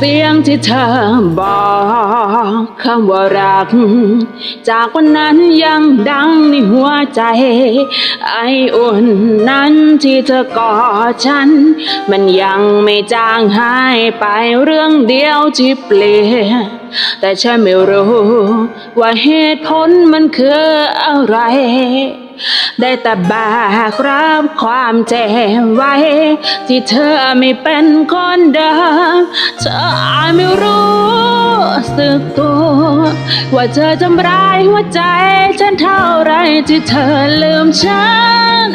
เสียงที่เธอบอกคำว่ารัก จากวันนั้นยังดังในหัวใจ ไออุ่นนั้นที่เธอกอดฉัน มันยังไม่จางหายไปเรื่องเดียวที่เปลี่ยนแต่ฉันไม่รู้ ว่าเหตุผลมันคืออะไร ได้แต่แบกรับความเจ็บไว้ ที่เธอไม่เป็นคนเดิมเธออาจไม่รู้สึกตัว ว่าเธอทำร้ายหัวใจ ฉันเท่าไรที่เธอลืมฉัน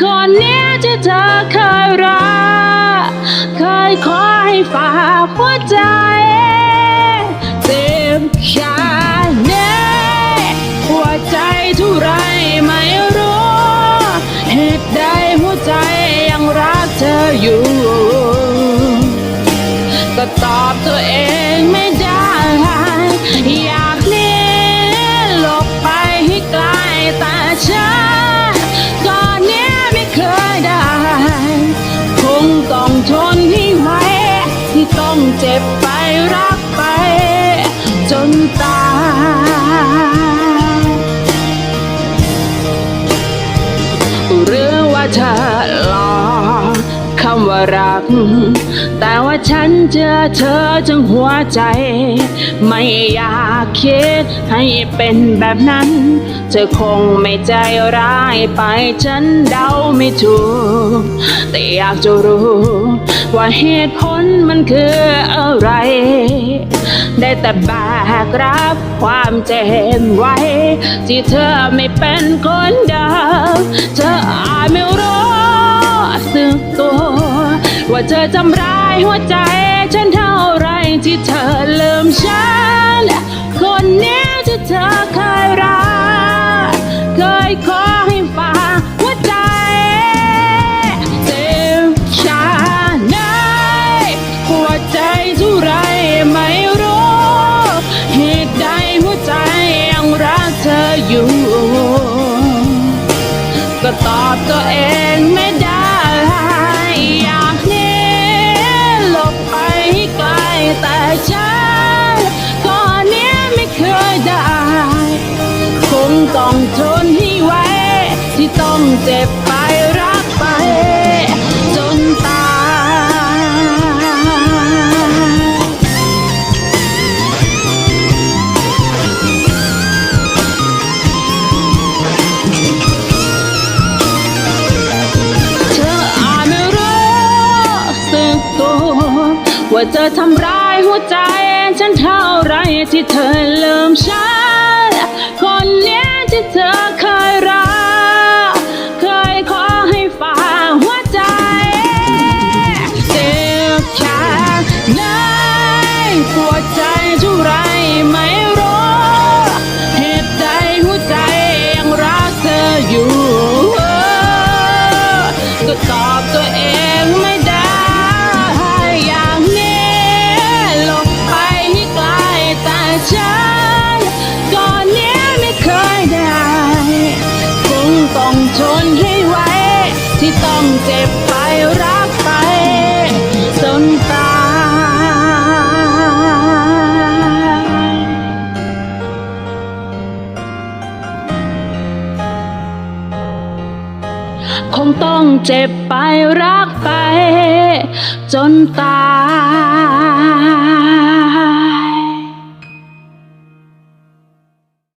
คนนี้ที่เธอเคยรัก เคยขอให้ฝากหัวใจ ตัวเองไม่ได้ อยากหนีหลบไปให้ไกลแต่ฉันก่อนนี้ไม่เคยได้ คงต้องทนให้ไหวที่ต้องเจ็บไปรักไป จนตายหรือว่าเธอำว่ารัก แต่ว่าฉันเจอเธอทั้งหัวใจ ไม่อยากคิดให้เป็นแบบนั้น เธอคงไม่ใจร้ายไปฉันเดาไม่ถูก แต่อยากจะรู้ ว่าเหตุผลมันคืออะไร ได้แต่แบกรับความเจ็บไว้ ที่เธอไม่เป็นคนเดิมเธออาจไม่ เธอทำร้ายหัวใจ ฉันเท่าไรที่เธอลืมฉันคนนี้ ต้องทนให้ไหวที่ต้องเจ็บไปรักไป จนตายเธออาจไม่รู้สึกตัว ว่าเธอทำร้ายหัวใจ ฉันเท่าไรที่เธอลืมฉัน คนเนี้ยที่เธอเคยรัก เคยขอให้ฝากหัวใจ เจ็บแค่ไหนปวดใจเท่าไร ต้องเจ็บไปรักไปจนตายคงต้องเจ็บไปรักไป จนตาย